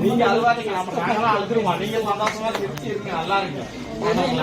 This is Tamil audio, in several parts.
நீங்க அழுவாதீங்க நம்ம நாங்களாம் அழுதுருவோம். நீங்க சந்தோஷமா சிரிச்சு இருங்க நல்லா இருக்கு இந்த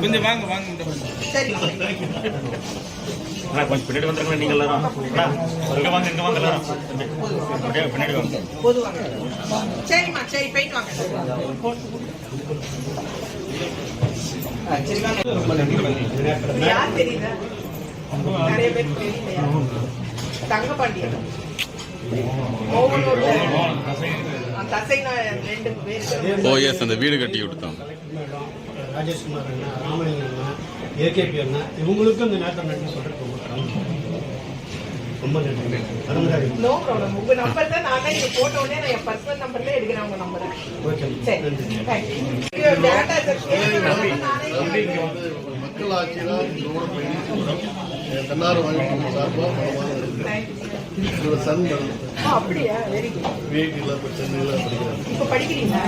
கொஞ்சம் வாங்க வாங்க. கொஞ்சம் பின்னாடி வந்துருங்க நீங்க எல்லாரும். இங்க வாங்க இங்க வாங்க எல்லாரும். பின்னாடி வாங்க. சரிம்மா சரி போயிட்டு வாங்க. யார் தெரியுதா? நிறைய பேர் தெரியலையா தங்கப்பாண்டியன். ஓ எஸ் அந்த வீடு கட்டி கொடுத்தோம் மேடம் ராஜேஷ்குமார் அண்ணா ராமலிங்கம் அண்ணா ஏகேபி அண்ணா இவங்களுக்கும் இந்த நேரத்தில் நன்றி சொல்றேன் ரொம்ப கடமை. ரொம்ப நன்றி. அருமையாக நோ ப்ராப்ளம் உங்க நம்பர் தான் நான் தான் நீங்க போட்ட உடனே நான் என் பர்சனல் நம்பர்ல எடுக்கிறேன் உங்க நம்பரை. ஓகே சரி. நன்றி. தேங்க்யூ டேட்டா நானே மக்களாட்சியில் இதோட வாழ்க்கை சார்பாக பலமாக இருக்கு இதோட சன் அப்படியா? வெரி குட் இப்போ சென்னையில் படிக்கிறீங்களா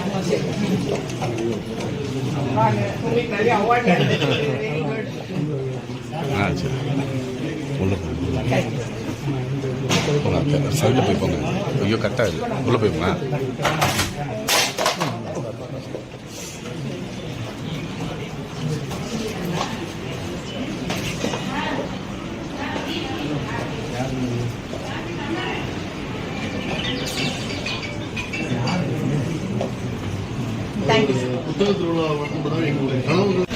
உங்களுக்கு நிறைய வெரி குட் ஆ சரி. உள்ள போங்க சைடில் போய் போங்க. ஐயோ கரெக்டாக இது உள்ளே போய் போங்க. todos, o Brão e Rão.